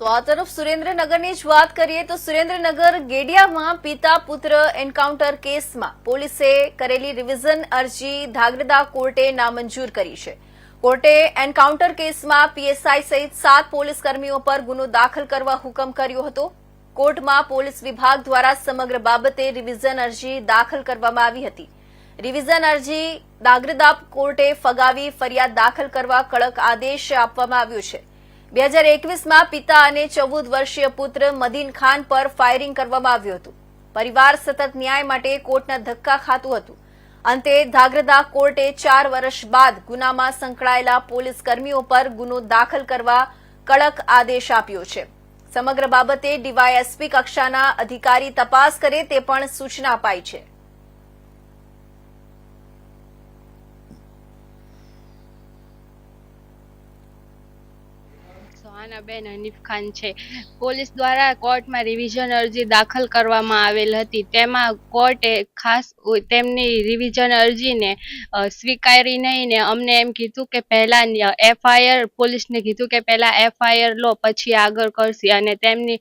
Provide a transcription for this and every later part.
તો આ તરફ સુરેન્દ્રનગરની જ વાત કરીએ તો સુરેન્દ્રનગર ગેડિયામાં પિતા પુત્ર એન્કાઉન્ટર કેસમાં પોલીસે કરેલી રિવિઝન અરજી ધાગ્રદા કોર્ટે નામંજૂર કરી છે. કોર્ટે એન્કાઉન્ટર કેસમાં પીએસઆઈ સહિત સાત પોલીસ કર્મીઓ પર ગુનો દાખલ કરવા હુકમ કર્યો હતો. કોર્ટમાં પોલીસ વિભાગ દ્વારા સમગ્ર બાબતે રિવિઝન અરજી દાખલ કરવામાં આવી હતી. રિવિઝન અરજી દાગ્રદા કોર્ટે ફગાવી ફરિયાદ દાખલ કરવા કડક આદેશ આપવામાં આવ્યો છે. બે હજાર એકવીસમાં પિતા અને ચૌદ વર્ષીય પુત્ર મદીન ખાન પર ફાયરિંગ કરવામાં આવ્યું હતું. પરિવાર સતત ન્યાય માટે કોર્ટના ધક્કા ખાતું હતું. અંતે ધાગ્રદા કોર્ટે ચાર વર્ષ બાદ ગુનામાં સંકળાયેલા પોલીસ કર્મીઓ પર ગુનો દાખલ કરવા કડક આદેશ આપ્યો છે. સમગ્ર બાબતે ડીવાયએસપી કક્ષાના અધિકારી તપાસ કરે તે પણ સૂચના અપાઈ છે. સોહાનાબેન હનીફ ખાન છે. પોલીસ દ્વારા કોર્ટમાં રિવિઝન અરજી દાખલ કરવામાં આવેલ હતી. તેમાં કોર્ટે ખાસ તેમની રિવિઝન અરજીને સ્વીકારી નહીં ને અમને એમ કીધું કે પહેલાં એફઆઈઆર, પોલીસને કીધું કે પહેલાં એફઆઈઆર લો, પછી આગળ કરશે. અને તેમની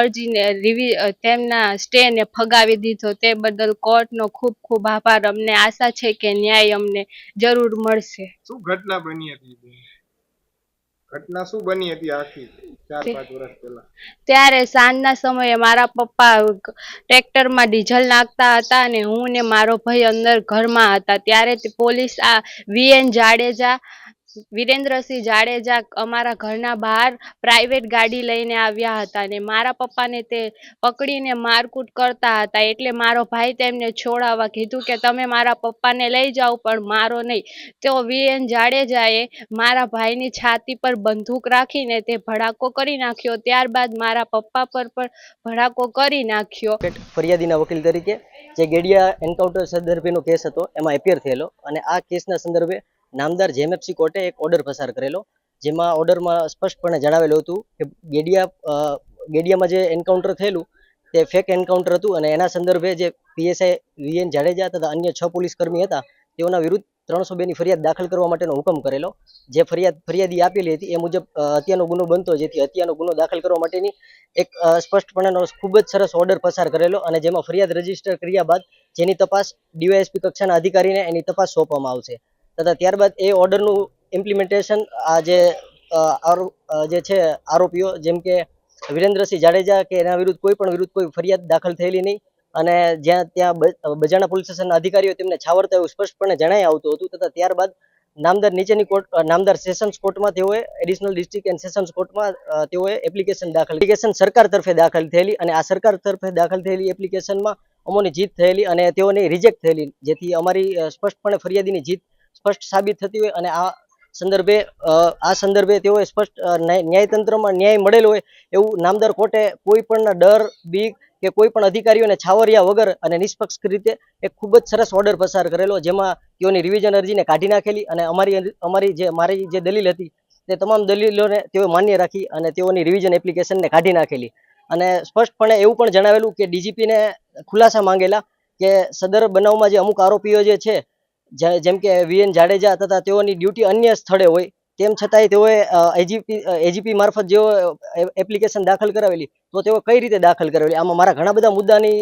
અરજીને રિવિ તેમના સ્ટેને ફગાવી દીધો. તે બદલ કોર્ટનો ખૂબ ખૂબ આભાર. અમને આશા છે કે ન્યાય અમને જરૂર મળશે. શું ઘટના બની હતી? ઘટના શું બની હતી આખી? ચાર પાંચ વર્ષ પહેલા. ત્યારે સાંજના સમયે મારા પપ્પા ટ્રેક્ટરમાં ડીઝલ નાખતા હતા અને હું ને મારો ભાઈ અંદર ઘરમાં હતા. ત્યારે પોલીસ આ વીએન જાડેજા વિરેન્દ્રસિંહ જાડેજા અમારા ઘરના બહાર પ્રાઇવેટ ગાડી લઈને આવ્યા હતા ને મારા પપ્પાને તે પકડીને મારકૂટ કરતા હતા. એટલે મારો ભાઈ તેમને છોડાવવા કીધું કે તમે મારા પપ્પાને લઈ જાઓ, પણ મારો નહીં. તો વીએન જાડેજાએ મારા ભાઈની છાતી પર બંદૂક રાખીને તે ભડાકો કરી નાખ્યો. ત્યારબાદ મારા પપ્પા પર પણ ભડાકો કરી નાખ્યો. ફરિયાદીના વકીલ તરીકે જે ગેડિયા એન્કાઉન્ટર સંદર્ભેનો કેસ હતો, એમાં એપિયર થયેલો. અને આ કેસના સંદર્ભે નામદાર જેએમએફસી કોર્ટે એક ઓર્ડર પસાર કરેલો, જેમાં ઓર્ડરમાં સ્પષ્ટપણે જણાવેલું હતું કે ગેડિયા ગેડિયામાં જે એન્કાઉન્ટર થયેલું, તે ફેક એન્કાઉન્ટર હતું અને એના સંદર્ભે જે પીએસઆઈ વીએન જાડેજા તથા અન્ય છ પોલીસ કર્મી હતા, તેઓના વિરુદ્ધ ત્રણસો બેની ફરિયાદ દાખલ કરવા માટેનો હુકમ કરેલો. જે ફરિયાદ, ફરિયાદી આપેલી હતી એ મુજબ હત્યાનો ગુનો બનતો જેથી હત્યાનો ગુનો દાખલ કરવા માટેની એક સ્પષ્ટપણેનો ખૂબ જ સરસ ઓર્ડર પસાર કરેલો અને જેમાં ફરિયાદ રજિસ્ટર કર્યા બાદ જેની તપાસ ડીવાયએસપી કક્ષાના અધિકારીને એની તપાસ સોંપવામાં આવશે. તથા ત્યારબાદ એ ઓર્ડરનું ઇમ્પ્લિમેન્ટેશન આ જે છે, આરોપીઓ, જેમ કે વિરેન્દ્રસિંહ જાડેજા કે એના વિરુદ્ધ કોઈ પણ વિરુદ્ધ કોઈ ફરિયાદ દાખલ થયેલી નહીં. અને જ્યાં ત્યાં બજાણા પોલીસ સ્ટેશનના અધિકારીઓ તેમને છાવરતા એવું સ્પષ્ટપણે જણાઈ આવતું હતું. તથા ત્યારબાદ નામદાર નીચેની કોર્ટ નામદાર સેશન્સ કોર્ટમાં તેઓએ, એડિશનલ ડિસ્ટ્રિક્ટ એન્ડ સેશન્સ કોર્ટમાં તેઓએ એપ્લિકેશન દાખલ, એપ્લિકેશન સરકાર તરફે દાખલ થયેલી અને આ સરકાર તરફે દાખલ થયેલી એપ્લિકેશનમાં અમોની જીત થયેલી અને તેઓની રિજેક્ટ થયેલી, જેથી અમારી સ્પષ્ટપણે ફરિયાદીની જીત સ્પષ્ટ સાબિત થતી હોય અને આ સંદર્ભે આ સંદર્ભે તેઓએ સ્પષ્ટ ન્યાયતંત્રમાં ન્યાય મળેલો હોય એવું નામદાર કોર્ટે કોઈ પણ ડર, બીક કે કોઈ પણ અધિકારીઓને છાવર્યા વગર અને નિષ્પક્ષ રીતે એક ખૂબ જ સરસ ઓર્ડર પસાર કરેલો જેમાં તેઓની રિવિઝન અરજીને કાઢી નાખેલી અને અમારી અમારી જે, મારી જે દલીલ હતી તે તમામ દલીલોને તેઓ માન્ય રાખી અને તેઓની રિવિઝન એપ્લિકેશનને કાઢી નાખેલી. અને સ્પષ્ટપણે એવું પણ જણાવેલું કે ડીજીપીને ખુલાસા માંગેલા કે સદર બનાવમાં જે અમુક આરોપીઓ જે છે જેમ કે વીએન જાડેજા તથા તેઓની ડ્યુટી અન્ય સ્થળે હોય, તેમ છતાંય તેઓએ એજીપી એજીપી મારફત જેઓ એપ્લિકેશન દાખલ કરાવેલી, તો તેઓ કઈ રીતે દાખલ કરાવેલી? આમાં મારા ઘણા બધા મુદ્દાની